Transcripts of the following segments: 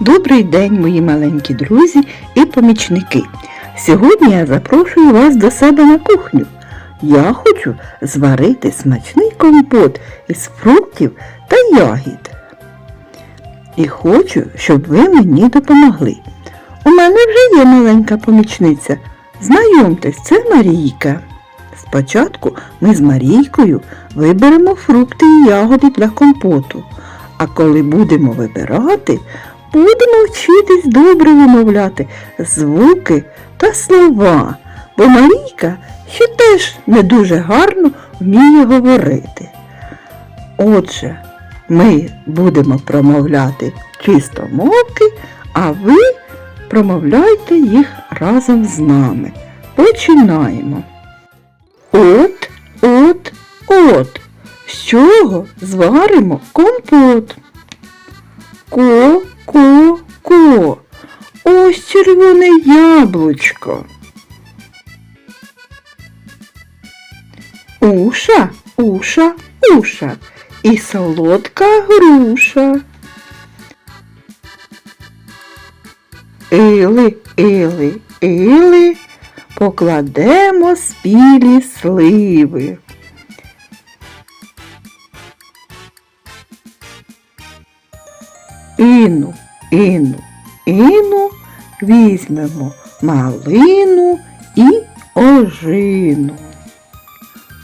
Добрий день, мої маленькі друзі і помічники. Сьогодні я запрошую вас до себе на кухню. Я хочу зварити смачний компот із фруктів та ягід. І хочу, щоб ви мені допомогли. У мене вже є маленька помічниця. Знайомтесь, це Марійка. Спочатку ми з Марійкою виберемо фрукти і ягоди для компоту. А коли будемо вибирати, будемо вчитись добре вимовляти звуки та слова, бо Марійка ще теж не дуже гарно вміє говорити. Отже, ми будемо промовляти чистомовки, а ви промовляйте їх разом з нами. Починаємо. От, от, от. З чого зваримо компот? Ко, червоне яблучко. Уша, уша, уша. І солодка груша. Или, или, или, покладемо спілі сливи. Іну, іну, іну, візьмемо малину і ожину.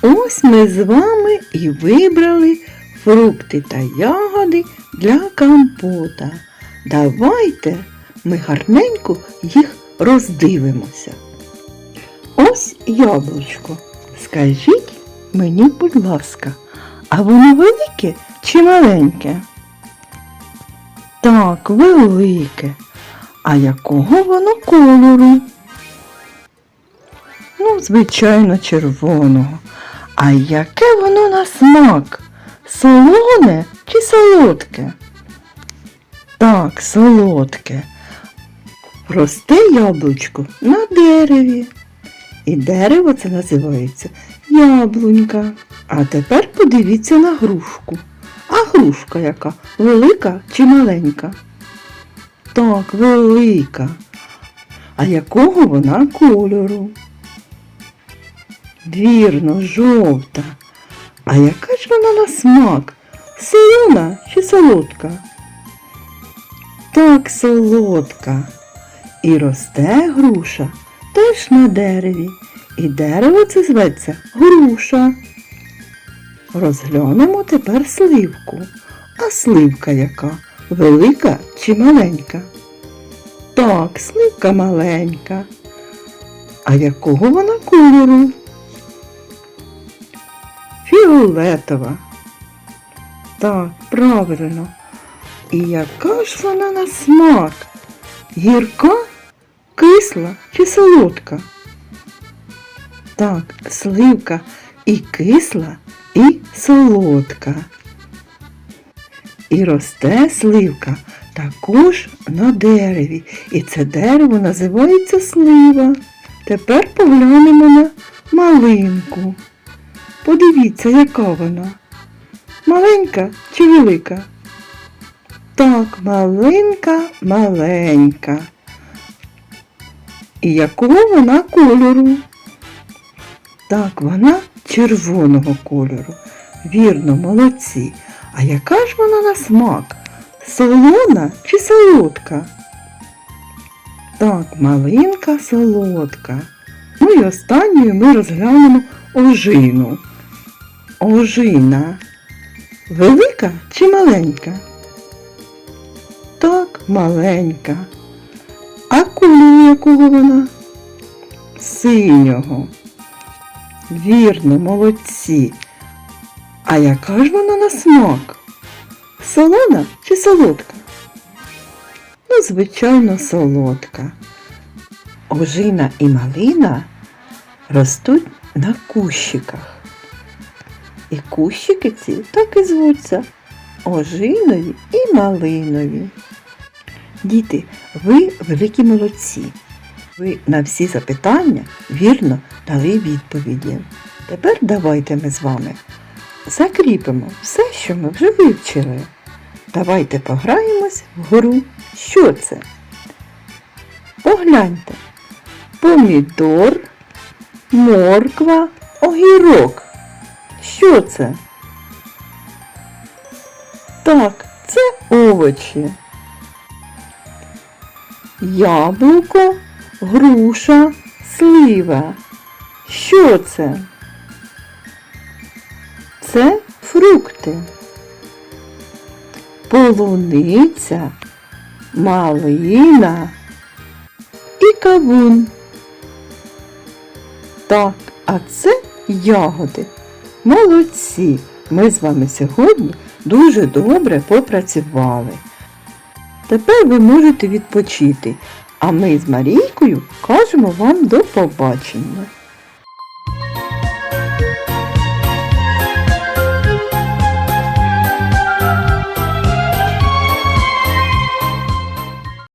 Ось ми з вами і вибрали фрукти та ягоди для компота. Давайте ми гарненько їх роздивимося. Ось яблучко. Скажіть мені, будь ласка, а воно велике чи маленьке? Так, велике. А якого воно кольору? Ну, звичайно, червоного. А яке воно на смак? Солоне чи солодке? Так, солодке. Росте яблучко на дереві. І дерево це називається яблунька. А тепер подивіться на грушку. А грушка яка? Велика чи маленька? Так, велика. А якого вона кольору? Вірно, жовта. А яка ж вона на смак? Солона чи солодка? Так, солодка. І росте груша теж на дереві. І дерево це зветься груша. Розглянемо тепер сливку. А сливка яка? Велика чи маленька? Так, сливка маленька. А якого вона кольору? Фіолетова. Так, правильно. І яка ж вона на смак? Гірка, кисла чи солодка? Так, сливка і кисла, і солодка. І росте сливка також на дереві. І це дерево називається слива. Тепер поглянемо на малинку. Подивіться, яка вона. Маленька чи велика? Так, малинка маленька. І якого вона кольору? Так, вона червоного кольору. Вірно, молодці. А яка ж вона на смак? Солона чи солодка? Так, малинка солодка. Ну і останньою ми розглянемо ожину. Ожина. Велика чи маленька? Так, маленька. А кольору якого вона? Синього. Вірно, молодці. А яка ж вона на смак? Солона чи солодка? Ну, звичайно, солодка. Ожина і малина ростуть на кущиках. І кущики ці так і звуться ожинові і малинові. Діти, ви великі молодці. Ви на всі запитання вірно дали відповіді. Тепер давайте ми з вами закріпимо все, що ми вже вивчили. Давайте пограємось в гру. Що це? Погляньте. Помідор, морква, огірок. Що це? Так, це овочі. Яблуко, груша, слива. Що це? Фрукти. Полуниця, малина і кавун. Так, а це ягоди. Молодці! Ми з вами сьогодні дуже добре попрацювали. Тепер ви можете відпочити, а ми з Марійкою кажемо вам до побачення.